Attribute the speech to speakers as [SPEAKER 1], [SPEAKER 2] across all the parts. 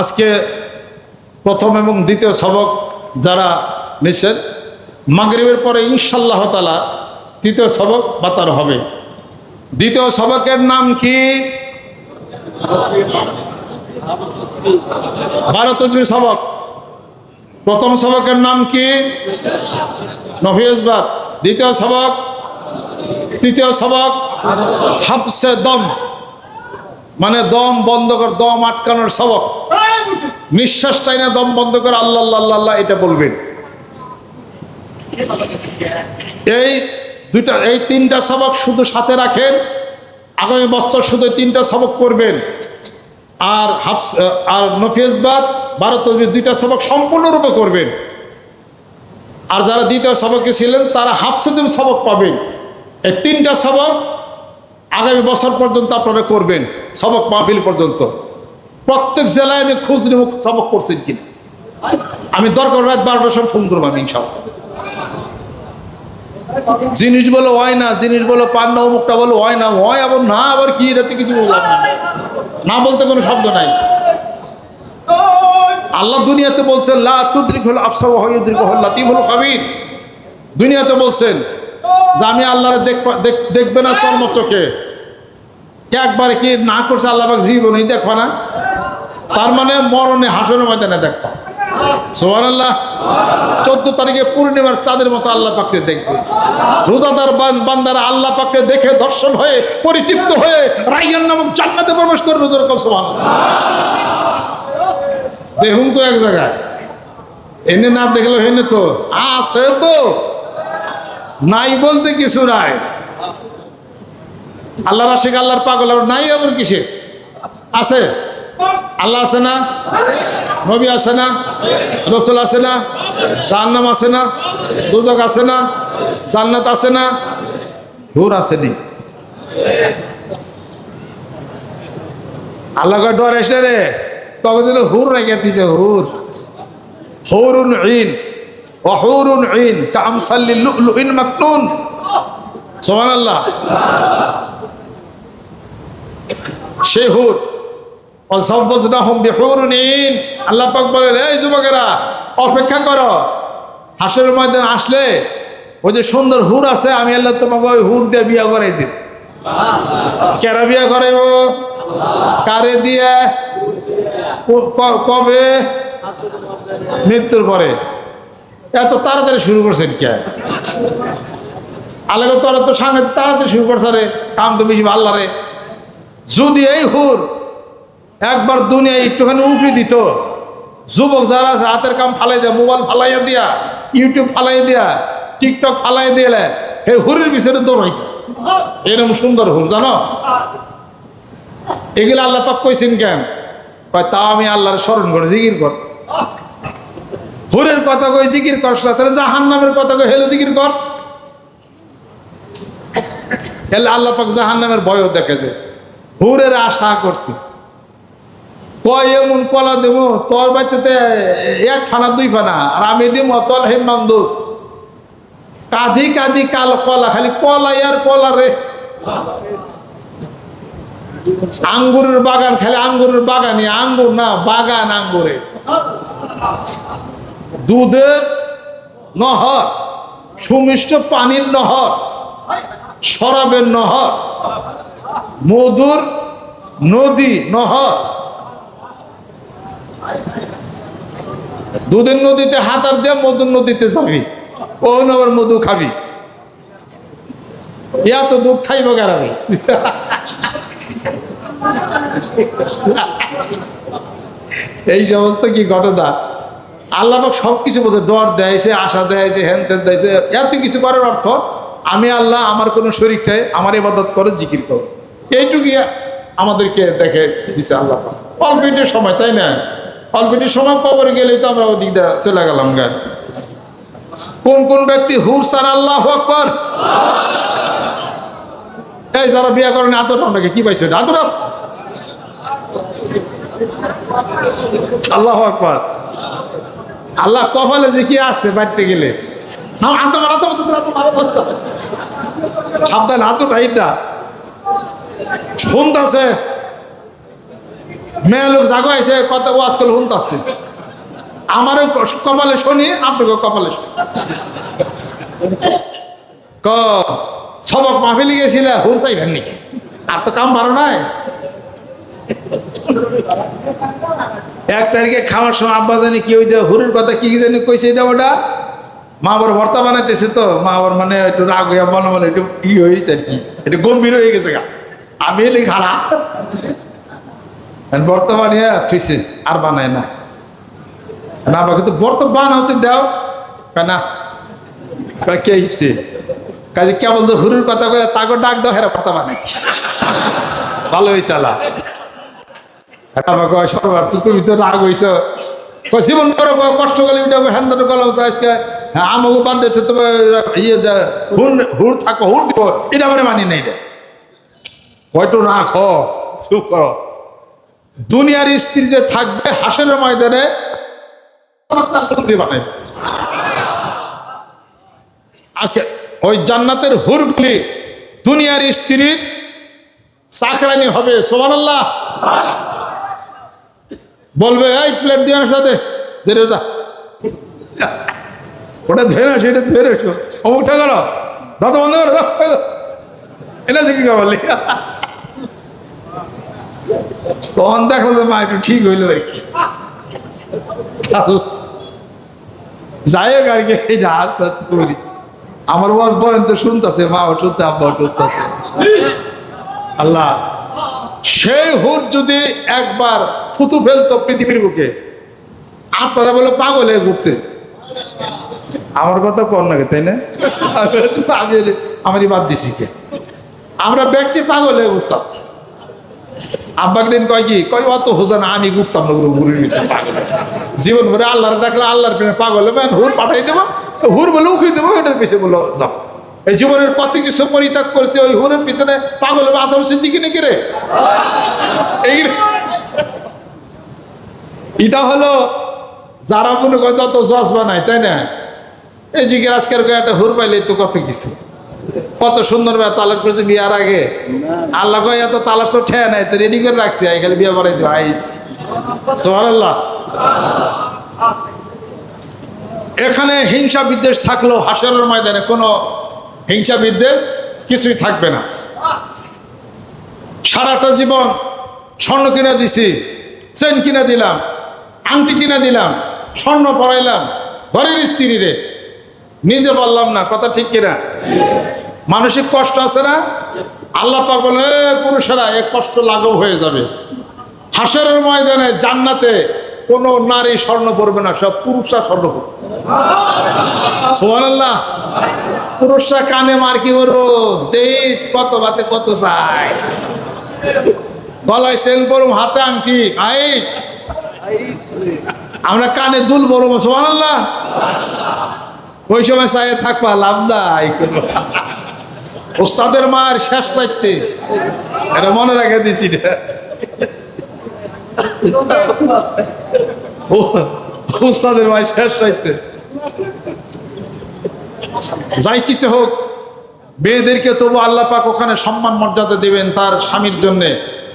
[SPEAKER 1] আজকে প্রথম এবং দ্বিতীয় সবক যারা নিচ্ছেন মাগরিবের পরে ইনশাল্লাহ তালা তৃতীয় সবক বাতার হবে। দ্বিতীয় সবকের নাম কি? বারো সবক। প্রথম সবকের নাম কি? নফিয়সবাদ দ্বিতীয় সবক? তৃতীয় সবক? হাফসে দম। মানে দম বন্ধ কর, দম আটকানোর সবক। নিঃশ্বাস চাই না, দম বন্ধ করে আল্লাহ আল্লাহ আল্লাহ এটা বলবেন। এই দুইটা, এই তিনটা সবক শুধু সাথে রাখেন, আগামী বছর শুধু তিনটা সবক করবেন। আর হাফস, আর নফিজবাদ বারো দুইটা সবক সম্পূর্ণরূপে করবেন। আর যারা দ্বিতীয় সবকে ছিলেন, তারা হাফসেদিন সবক পাবেন। এই তিনটা সবক আগামী বছর পর্যন্ত আপনারা করবেন, সবক মাহফিল পর্যন্ত। প্রত্যেক জেলায় আমি খোঁজ নেব, সবক করছেন কিনা। আমি দরকার রাত বারোটার সময় ফোন করব আমি, ইনশাআল্লাহ। জিনিস বলো হয় না জিনিস বলো পান না অমুকটা বলো হয় না, হয় আবার না, আবার কি, এটাতে কিছু বললাম না। না বলতে কোনো শব্দ নাই। আল্লাহ দুনিয়াতে বলছেন, লা তুদ্রিক হল আফসা হয়ুদ্রিক হল লাতিফ হল খাবির। দুনিয়াতে বলছেন যে, আমি আল্লাহরে দেখবা- দেখ- দেখবে না চর্ম চোখে একবার কি না করছে আল্লাহ জীবনই দেখবা না? তার মানে মরণে হাসনের ময়দানে দেখবা। আল্লাহ চোদ্দ তারিখে পূর্ণিমার চাঁদের মতো আল্লাহ পাককে দেখবে। রোজাদার বান- বান্দারা আল্লাহ পাককে দেখে দর্শন হয়ে, পরিতৃপ্ত হয়ে রাইয়ান নামক জান্নাতে প্রবেশ করে রোজার কল সোহান দেখুন তো এক জায়গায়। এনে না দেখলে হেনে তো? আছে তো। নাই বলতে কিছু নাই। আল্লাহ রাশিক আল্লাহর পাগল, আর নাই আবার কিসে আছে? আল্লাহ আছে না? নবী আছে না? রসুল আছে না? জাহান্নাম আছে না? দুজক আছে না? জান্নাত আছে না? হুর আছে নি আল্লাহ ডর এসে রে? তখন যেন হুর রেখে দিছে হুর। হুরুন ইন অহুরুন ইন কামসাল্লি লুইন মাকনুন। সুবহানাল্লাহ। সে হুর। আল্লাহ পাক বলেন এই যুবকেরা অপেক্ষা করো। হাসরের ময়দান আসলে ওই যে সুন্দর হুর আছে আমি আল্লাহ তোমাকে ওই হুর দিয়ে বিয়া করাই দিন কেরা বিয়া করাইব? কারে দিয়ে? কবে? মৃত্যুর পরে। এত তাড়াতাড়ি শুরু করছেন কে? আলাদা তোরা তো সাংঘাতিক তাড়াতাড়ি শুরু করছে রে কাম তো বেশি ভাল্লা রে। যদি এই হুর একবার দুনিয়া একটুখানি উঠে দিত। যুবক যারা আছে, হাতের কাম ফালাই দেয়া, মোবাইল ফালাইয়া দিয়া ইউটিউব ফালাই দিয়া টিকটক ফালাই দিলে এই হুরের পিছনে দৌড়াইত। এরকম সুন্দর হুর, জানো? এগুলো আল্লাহ পাক কইছেন কেন? কয়, তা আমি আল্লাহর স্মরণ করে জিকির কর। হুরের কথা কই জিকির করস না, তাহলে জাহান নামের কথা কই হেলে জিকির কর। হেলে আল্লাহ পাক জাহান নামের ভয়ও দেখেছে হুরের আশা করছে। কয় এমন কলা দেব তোর বাচ্চাতে এক ফানা দুই ফানা আর আমি দিব তল হেমান্দু কাঁধি কাঁধি, কাল কলা, খালি কলা আর কলা রে। আঙ্গুরের বাগান, খালি আঙ্গুরের বাগানই, আঙ্গুর না, বাগান আঙ্গুরে। দুধের নহর, সুমিষ্ট পানির নহর, শরাবের নহর, মধুর নদী নহর। দুধের নদীতে হাতার দিয়ে, মধুর নদীতে যাবি। ও আবার মধু খাবি। ইয়া তো দুধ খাইব গারাবি এই সমস্ত কি ঘটনা? আল্লাহ সব কিছু বোঝে ডর দেয়ছে আশা দেয়ছে হ্যান ত্যান দেয়ছে এত কিছু করার অর্থ, আমি আল্লাহ আমার কোনো শরীরটাই আমার ইবাদত করে জিকির করো এইটুকুই আমাদেরকে দেখে দিছে আল্লাহ। অল্প সময়, তাই না? অল্প একটু সময় কবর গেলেই তো আমরা ওদিক চলে গেলাম গান কোন কোন ব্যক্তি হুর সার আল্লাহ আকবর? এই যারা বিয়া করেন আতর নাকি? কি পাইছো আতর আল্লাহ আকবর। আল্লাহ কপালে যে কি আছে বাড়িতে গেলে। সাবধান হাত টাইটটা শুনতেছে মেয়ে লোক জাগো আছে কত ওয়াজ করলে শুনতাছে আমারও ক- কপালে শুনি আপনাকে কপালে শুনি। ক, সবক মাহফিলি গেছিল হুর চাইবেন নি আর তো কাম ভালো নাই। এক তারিখে খাওয়ার সময় আব্বা জানি কি ওই যে হুরের কথা কি কি জানি কইছে এটা ওটা? মা আবার ভর্তা বানাইতেছে তো, মা আবার মানে একটু রাগ হইয়া মনে মনে একটু ই হয়েছে আর কি। একটু গম্ভীর হয়ে গেছে গা। আমি এলি খারাপ। ভর্তা বানিয়ে থুইছে আর বানায় না। না, বাবা, কিন্তু ভর্তা বানাতে দাও। না। কে কাজে কেবল তো হুরুর কথা কয়ে তাকে ডাক দাও, হেরা ভর্তা বানাই ভালো হয়েছে সরবার তো তুমি তো রাগ কয়, জীবন করো কষ্ট করলে তো হ্যাঁ আমাকে তো ইয়ে থাকো হুর দিব, এটা মানে মানি নেই রে। কয়টো রাখ চুপ করো। দুনিয়ার স্ত্রী যে থাকবে হাসের ময়দানে বানাই। আচ্ছা ওই জান্নাতের হুরগুলি দুনিয়ার স্ত্রীর চাকরানি হবে সোমান আল্লাহ বলবে, এই প্লেট দিয়ে সাথে, ধরে যা ওটা ধরে না সেটা ধরে এসো ও উঠে গেল। দাঁত বন্ধ করো। এটা কি করলি তখন দেখল যে মা একটু ঠিক হইল আর কি। যাই হোক আর কি করি আমার ওয়াজ বলেন তো শুনতেছে, মা শুনতে, আব্বা শুনতেছে। আল্লাহ, সেই হুর যদি একবার থুতু ফেলতো পৃথিবীর বুকে, আপনারা বলে পাগল হয়ে ঘুরতে। আমার কথা কর নাকি তাই না? আমি আমারই বাদ দিছি কে। আমরা ব্যক্তি পাগল হয়ে ঘুরতাম। আব্বাকে দিন কয় কি? কয়, অত হোসেন আমি ঘুরতাম না পাগল। জীবন ভরে আল্লাহর ডাকলে আল্লাহর প্রেমে পাগল আর হুর পাঠাই দেবো হুর বলে উঠিয়ে দেবো ওটার পিছিয়ে বলো যাও। এই জীবনের কত কিছু পরিত্যাগ করেছে, ওই হুরের পিছনে পাগল আজম সিদ্দিকি নাকি রে? এই। এটা হলো, যারা মনে করে তত জজ বানায়, তাই না? এই জিজ্ঞেস করে একটা হুর পাইলে তো কত কিছু। কত সুন্দর ভাবে তালাক করেছে বিয়ার আগে। আল্লাহ কয় এত তালাশ তো ঠেয়া নাই তো রেডি করে রাখছি আই খালি বিয়ে বাড়াই দিও। আই সোহান আল্লাহ এখানে হিংসা বিদ্বেষ থাকলেও হাসরের ময়দানে কোনো হিংসা বিদ্বেষ কিছুই থাকবে না। সারাটা জীবন স্বর্ণ কিনে দিছি চেন কিনে দিলাম আংটি কিনে দিলাম স্বর্ণ পরাইলাম ঘরের স্ত্রী রে নিজে বললাম না কথা ঠিক কিনা? মানসিক কষ্ট আছে না? আল্লাহ পাক বলে "এ, পুরুষেরা এ কষ্ট লাঘব হয়ে যাবে। হাসরের ময়দানে জান্নাতে কোনো নারী স্বর্ণ পড়বে না সব পুরুষরা স্বর্ণ পড়বে সোহানাল্লাহ পুরুষরা কানে মার কি করব দেশ কত বাতে কত চাই গলায় সেল পরম হাতে আংটি। আই। আমরা কানে দুল বড় সোহানাল্লাহ ওই সময় চাইয়ে থাকবা লাভ নাই ওস্তাদের মায়ের শেষ রাখতে এটা মনে রেখে দিছি ওস্তাদের মায়ের শেষ রাখতে যাই কিছু হোক, মেয়েদেরকে তবু আল্লাহ পাক ওখানে সম্মান মর্যাদা দেবেন তার স্বামীর জন্যে।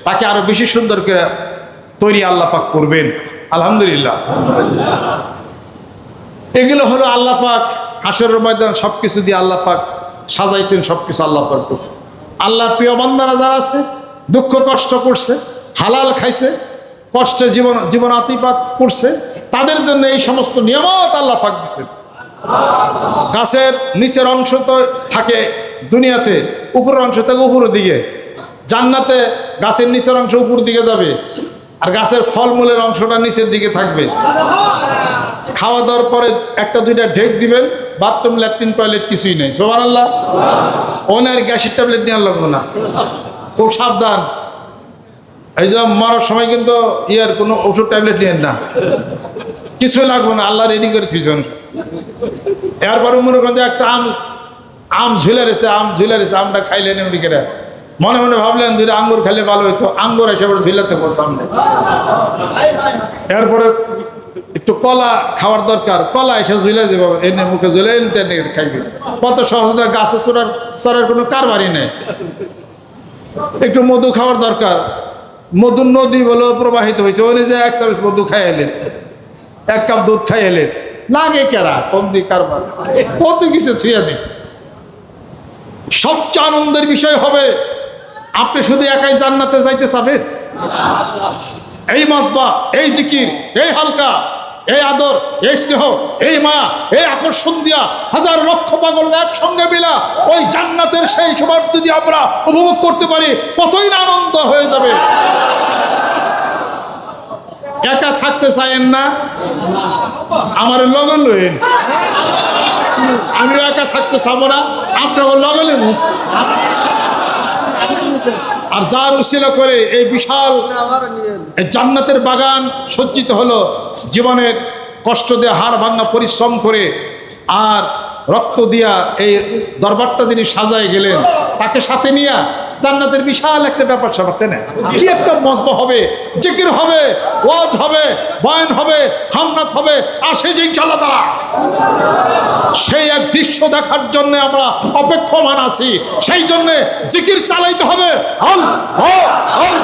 [SPEAKER 1] তাকে আরও বেশি সুন্দর করে তৈরি আল্লাহ পাক করবেন। আলহামদুলিল্লাহ। এগুলো হলো আল্লাহ পাক হাসরের ময়দান সব কিছু দিয়ে আল্লাহ পাক সাজাইছেন সব কিছু আল্লাহ পাক করছে। আল্লাহর প্রিয় বান্দারা যারা আছে, দুঃখ, কষ্ট করছে, হালাল খাইছে, কষ্টে জীবন জীবন আতিপাত করছে, তাদের জন্য এই সমস্ত নিয়ামত আল্লাহ পাক দিচ্ছেন গাছের নিচের অংশ তো থাকে দুনিয়াতে, উপরের অংশ থাকে উপরের দিকে। জান্নাতে গাছের নিচের অংশ উপর দিকে যাবে, আর গাছের ফলমূলের অংশটা নিচের দিকে থাকবে। খাওয়া দাওয়ার পরে একটা, দুইটা ঢেক দিবেন বাথরুম ল্যাট্রিন টয়লেট কিছুই নেই। সোমান আল্লাহ ওনার গ্যাসের ট্যাবলেট নেওয়ার লাগবো না। খুব সাবধান। এই যে মরার সময় কিন্তু ইয়ার কোনো ওষুধ ট্যাবলেট নেন না। কিছুই লাগবে না, আল্লাহ রেডি করে থিয়েছেন এরপরে মনে একটা আম আম ঝুলে রেছে আম ঝুলে রেছে আমটা খাইলেন এমনি করে মনে মনে ভাবলেন দুটো আঙ্গুর খেলে ভালো হইতো। আঙ্গুর এসে ঝুলাতে সামনে। এরপরে একটু কলা খাওয়ার দরকার, কলা এসে ঝুলে যাবে, এনে মুখে ঝুলে এনে খাইবে। কত সহজ না গাছে চড়ার চড়ার কোনো কারবারই নেই। একটু মধু খাওয়ার দরকার। মধুর নদী বলে, প্রবাহিত হয়েছে ওনে যে এক চামচ মধু খাই এলেন এক কাপ দুধ খাই এলেন লাগে কেরা? কমদি কারবার। কত কিছু থুইয়া দিছে। সবচেয়ে আনন্দের বিষয় হবে, আপনি শুধু একাই জান্নাতে যাইতে চাবেন? এই মাসবা এই জিকির, এই হালকা, এই আদর, এই স্নেহ, এই মায়া, এই আকর্ষণ দিয়া হাজার লক্ষ পাগল একসঙ্গে মিলা ওই জান্নাতের সেই সময় যদি আমরা উপভোগ করতে পারি, কতই না আনন্দ হয়ে যাবে। একা থাকতে চাইেন না, আমার লগন লইন আমিও একা থাকতে চাবো না আপনার লগন লইন আর যার উশিলা করে এই বিশাল জান্নাতের বাগান সজ্জিত হলো, জীবনের কষ্ট দিয়ে হাড় ভাঙা পরিশ্রম করে আর রক্ত দিয়া এই দরবারটা যিনি সাজায় গেলেন, তাকে সাথে নিয়ে জান্নাতের বিশাল একটা ব্যাপার স্যাপার তাই না কি একটা মজমা হবে জিকির হবে ওয়াজ হবে বয়ান হবে হামনাথ হবে আসে যে ইনশাল্লাহ সেই এক দৃশ্য দেখার জন্য আমরা অপেক্ষমান আছি সেই জন্যে জিকির চালাইতে হবে হ আল আল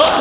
[SPEAKER 1] আল